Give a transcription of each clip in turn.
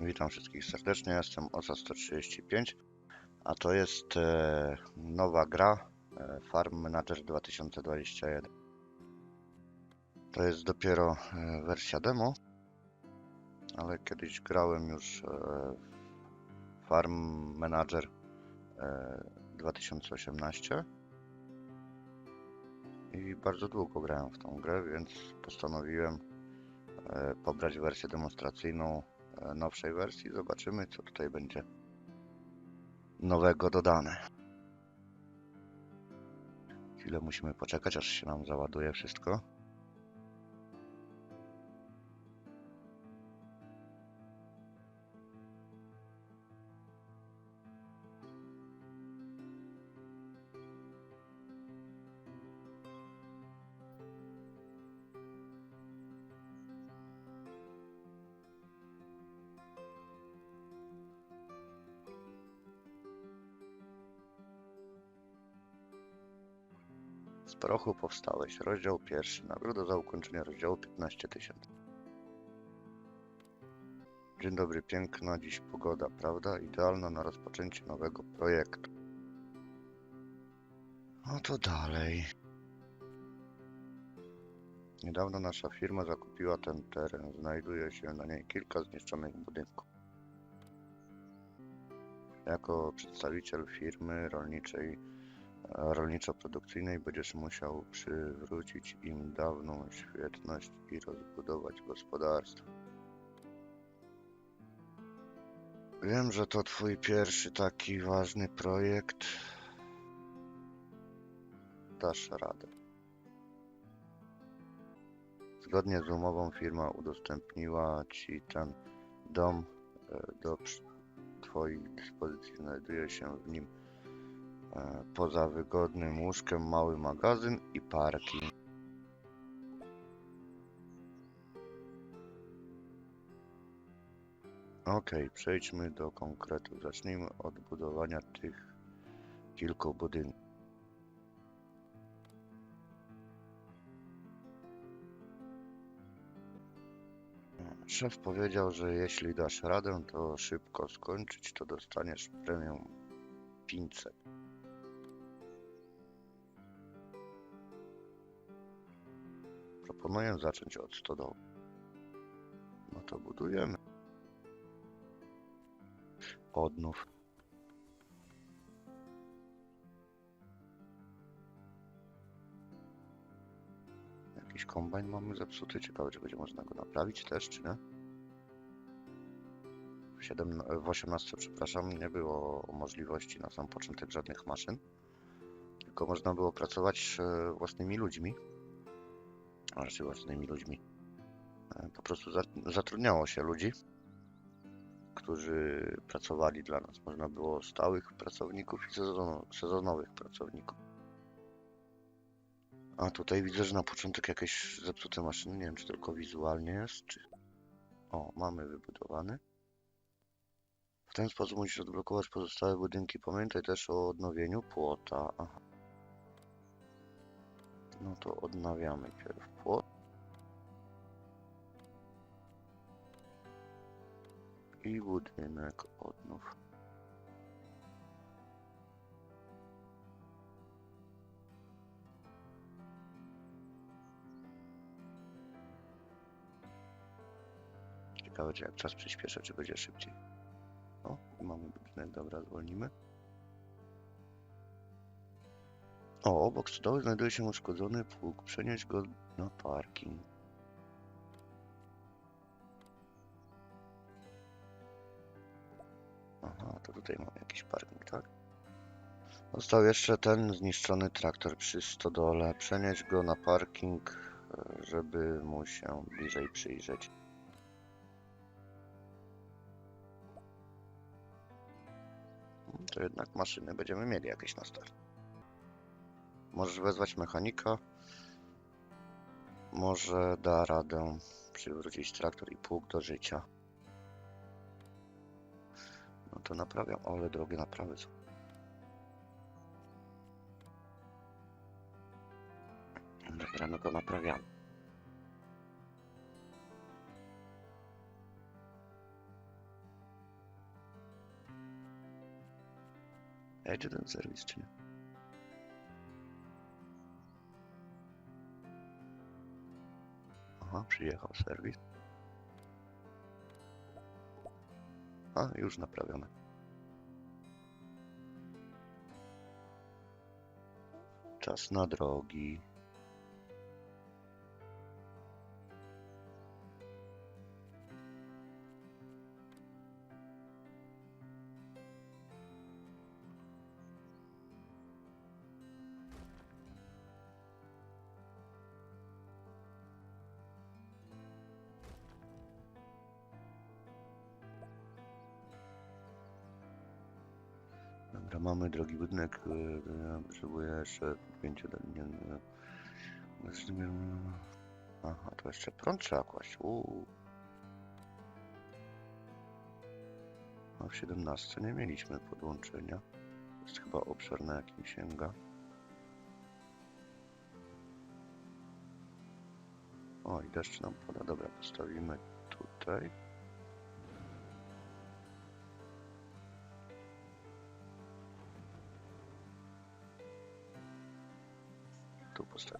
Witam wszystkich serdecznie, jestem OSA135, a to jest e, nowa gra e, Farm Manager 2021. To jest dopiero e, wersja demo, ale kiedyś grałem już Farm Manager e, 2018 i bardzo długo grałem w tą grę, więc postanowiłem pobrać wersję demonstracyjną nowszej wersji. Zobaczymy, co tutaj będzie nowego dodane. Chwilę musimy poczekać, aż się nam załaduje wszystko. Prochu powstałeś. Rozdział pierwszy. Nagroda za ukończenie rozdziału 15 tysięcy. Dzień dobry, piękna dziś pogoda, prawda? Idealna na rozpoczęcie nowego projektu. No to dalej. Niedawno nasza firma zakupiła ten teren. Znajduje się na niej kilka zniszczonych budynków. Jako przedstawiciel firmy rolniczej rolniczo-produkcyjnej będziesz musiał przywrócić im dawną świetność i rozbudować gospodarstwo. Wiem, że to twój pierwszy taki ważny projekt. Dasz radę. Zgodnie z umową firma udostępniła ci ten dom e, do twojej dyspozycji. Znajduje się w nim Poza wygodnym łóżkiem mały magazyn i parking. Ok, przejdźmy do konkretów. Zacznijmy od budowania tych kilku budynków. Szef powiedział, że jeśli dasz radę to szybko skończyć, to dostaniesz premię 500. Proponuję zacząć od stodoły. No to budujemy. Odnów. Jakiś kombajn mamy zepsuty. Ciekawe, czy będzie można go naprawić też, czy nie? W, 7, w 18, przepraszam, nie było możliwości na sam początek żadnych maszyn. Tylko można było pracować e, własnymi ludźmi raczej własnymi ludźmi. E, Po prostu za- zatrudniało się ludzi, którzy pracowali dla nas. Można było stałych pracowników i sezono- sezonowych pracowników. A tutaj widzę, że na początek jakieś zepsute maszyny. Nie wiem, czy tylko wizualnie jest, czy... O, mamy wybudowany. W ten sposób musisz odblokować pozostałe budynki. Pamiętaj też o odnowieniu płota. Aha. No to odnawiamy pierw płot. I budynek odnów. Ciekawe, czy jak czas przyspieszę, czy będzie szybciej. O, mamy budynek, dobra, zwolnimy. O, obok stodoły znajduje się uszkodzony pług. Przenieść go na parking. Aha, to tutaj mamy jakiś parking, tak? Został jeszcze ten zniszczony traktor przy stodole. Przenieść go na parking, żeby mu się bliżej przyjrzeć. To jednak maszyny będziemy mieli jakieś na start. Możesz wezwać mechanika. Może da radę przywrócić traktor i pług do życia. No to naprawiam, ale drogie naprawy są. Dobra, no to naprawiam. Ej, czy ten serwis, czy nie? Przyjechał serwis. A, już naprawione. Czas na drogi. Mamy drogi budynek. y, y, Potrzebuję jeszcze pięciu nie, nie, Aha, to jeszcze prąd trzeba kłaść. Uuu. A w 17 nie mieliśmy podłączenia. Jest chyba obszar, na jakim sięga. O, i deszcz nam pada. Dobra, postawimy tutaj.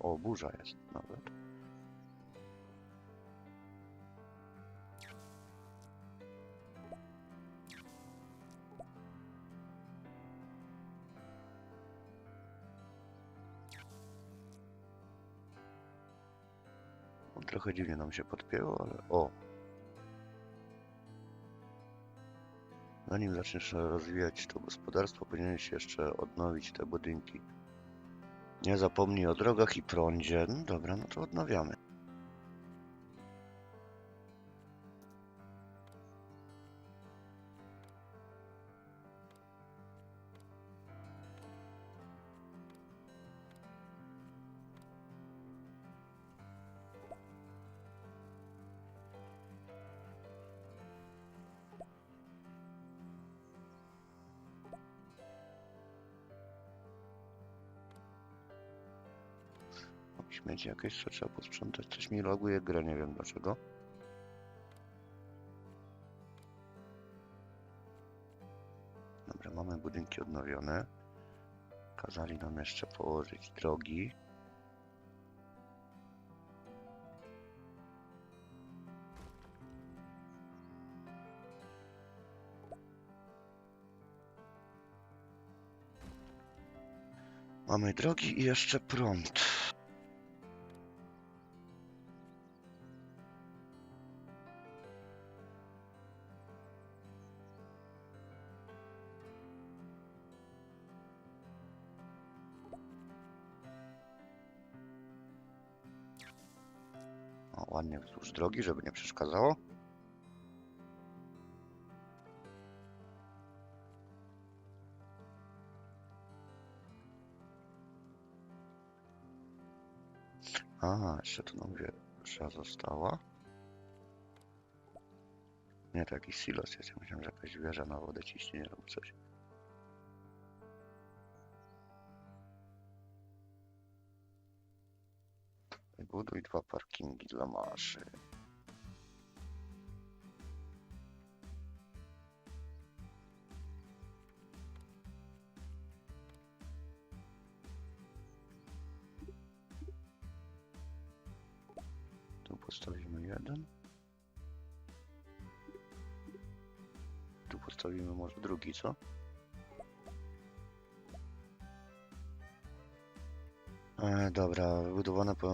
O, burza jest nawet. Trochę dziwnie nam się podpięło, ale o. Zanim zaczniesz rozwijać to gospodarstwo, powinieneś jeszcze odnowić te budynki. Nie zapomnij o drogach i prądzie. No dobra, no to odnawiamy. Śmieci jakieś, co trzeba posprzątać. Coś mi loguje grę, nie wiem dlaczego. Dobra, mamy budynki odnowione. Kazali nam jeszcze położyć drogi. Mamy drogi i jeszcze prąd. Ładnie wzdłuż drogi, żeby nie przeszkadzało. A, jeszcze tu nam wieża została. Nie, to jakiś silos jest. Ja myślałem, że jakaś wieża na wodę ciśnienie albo coś. Buduj dwa parkingi dla maszyn. Tu postawimy jeden. Tu postawimy może drugi, co? E, dobra, wybudowane po...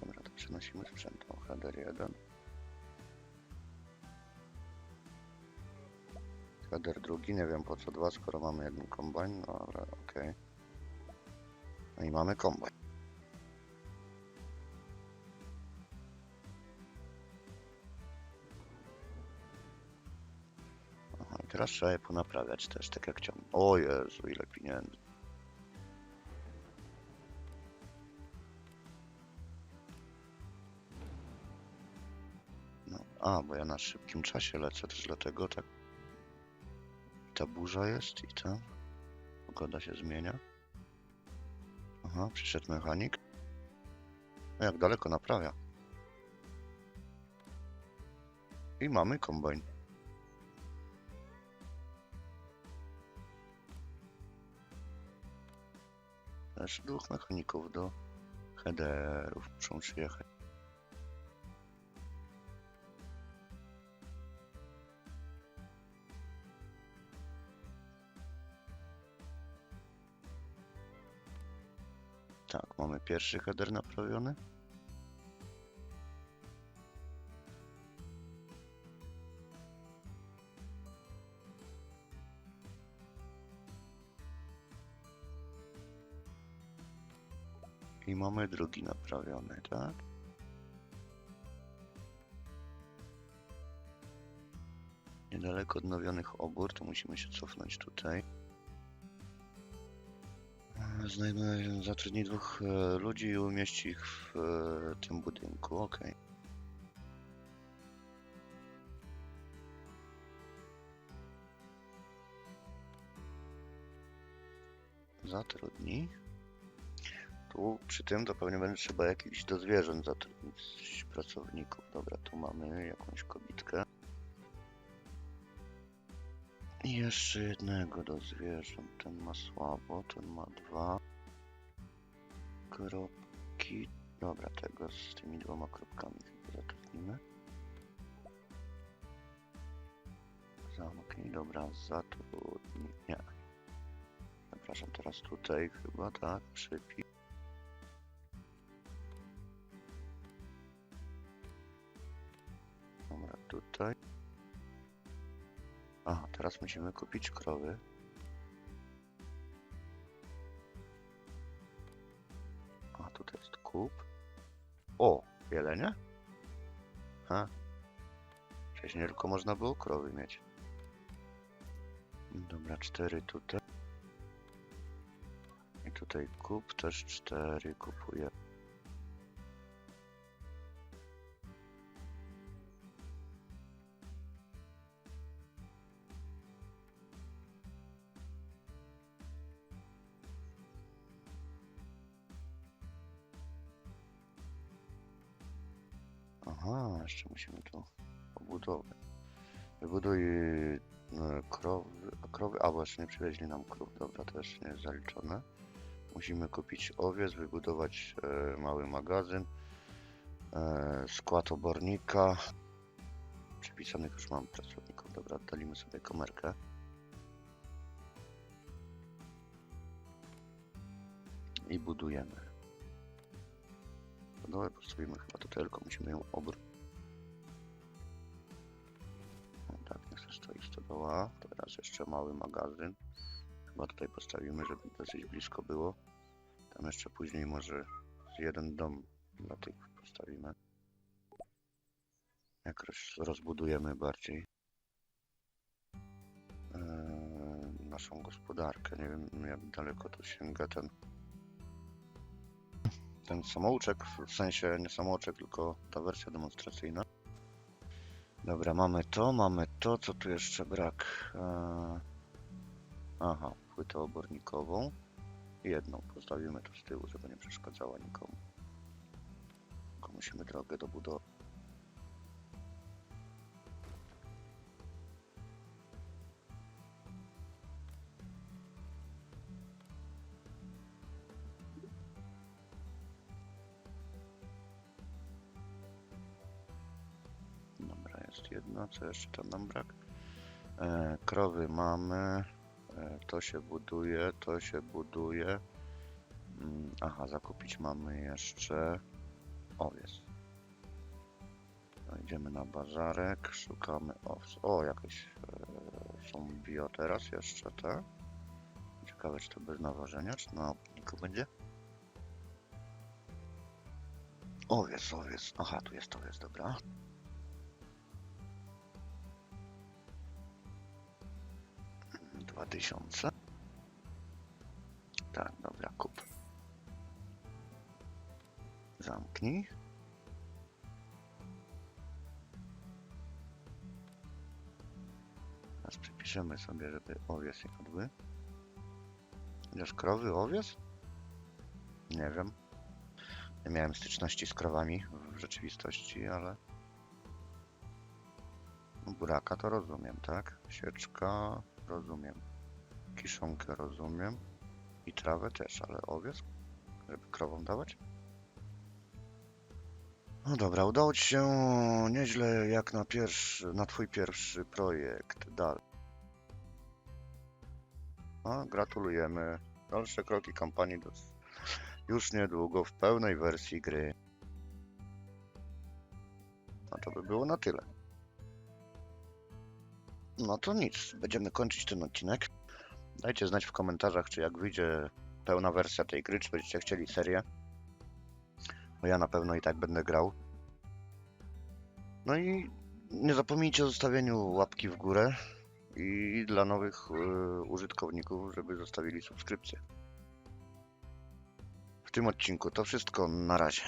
Dobra, to przenosimy sprzęt. O, header 1. Header drugi, nie wiem po co dwa, skoro mamy jeden kombajn, no ale okej. No i mamy kombajn. Teraz trzeba je ponaprawiać też, tak jak chciałem. O Jezu, ile pieniędzy. No, a, bo ja na szybkim czasie lecę, też dlatego tak. I ta burza jest i ta. Pogoda się zmienia. Aha, przyszedł mechanik. No jak daleko naprawia. I mamy kombajn. Też dwóch mechaników do headerów muszą przyjechać. Tak, mamy pierwszy header naprawiony. I mamy drugi naprawiony, tak? Niedaleko odnowionych obór, to musimy się cofnąć tutaj. Znajdę, zatrudni dwóch e, ludzi i umieści ich w e, tym budynku, ok. Zatrudnij. Tu przy tym to pewnie będzie trzeba jakichś do zwierząt zatrudnić pracowników. Dobra, tu mamy jakąś kobitkę. I jeszcze jednego do zwierząt. Ten ma słabo, ten ma dwa. Kropki. Dobra, tego z tymi dwoma kropkami chyba zatrudnimy. Zamknij, dobra, zatrudnij. Nie. Zapraszam teraz tutaj chyba, tak, przypis. Tutaj. Aha, teraz musimy kupić krowy. A, tutaj jest kup. O, jelenie? Ha. Wcześniej tylko można było krowy mieć. Dobra, cztery tutaj. I tutaj kup też cztery kupuję. Aha, jeszcze musimy tu pobudowę. Wybuduj e, krowy, krowy, a właśnie nie przywieźli nam krów, dobra, to jeszcze nie jest zaliczone. Musimy kupić owiec, wybudować e, mały magazyn, e, skład obornika. Przypisanych już mam pracowników, dobra, oddalimy sobie komerkę. I budujemy. Budowę postawimy chyba to tylko, musimy ją obrócić. No tak, niech se stoi stodoła. Teraz jeszcze mały magazyn. Chyba tutaj postawimy, żeby dosyć blisko było. Tam jeszcze później może z jeden dom dla tych postawimy. Jak roz, rozbudujemy bardziej eee, naszą gospodarkę. Nie wiem jak daleko tu sięga ten ten samouczek, w sensie nie samouczek, tylko ta wersja demonstracyjna. Dobra, mamy to, mamy to, co tu jeszcze brak? Eee... Aha, płytę obornikową. Jedną postawimy tu z tyłu, żeby nie przeszkadzała nikomu. Tylko musimy drogę dobudować. Jest jedna, co jeszcze tam nam brak? E, krowy mamy, e, to się buduje, to się buduje. Mm, Aha, zakupić mamy jeszcze owiec. No, idziemy na bazarek, szukamy owc. O, jakieś e, są bio teraz jeszcze te. Ciekawe, czy to bez nawożenia, czy na opniku będzie? Owiec, owiec. Aha, tu jest owiec, dobra. Dwa tysiące. Tak, dobra, kup. Zamknij. Teraz przypiszemy sobie, żeby owiec jadły. Chociaż krowy owiec? Nie wiem. Nie miałem styczności z krowami w rzeczywistości, ale... Buraka to rozumiem, tak? Sieczka rozumiem. Kiszonkę rozumiem. I trawę też, ale owiec? Żeby krowom dawać? No dobra, udało ci się nieźle jak na pierwszy, na twój pierwszy projekt. Dalej. No, gratulujemy. Dalsze kroki kampanii do... już niedługo w pełnej wersji gry. No to by było na tyle. No to nic, będziemy kończyć ten odcinek. Dajcie znać w komentarzach, czy jak wyjdzie pełna wersja tej gry, czy będziecie chcieli serię. Bo ja na pewno i tak będę grał. No i nie zapomnijcie o zostawieniu łapki w górę i dla nowych y, użytkowników, żeby zostawili subskrypcję. W tym odcinku to wszystko. Na razie.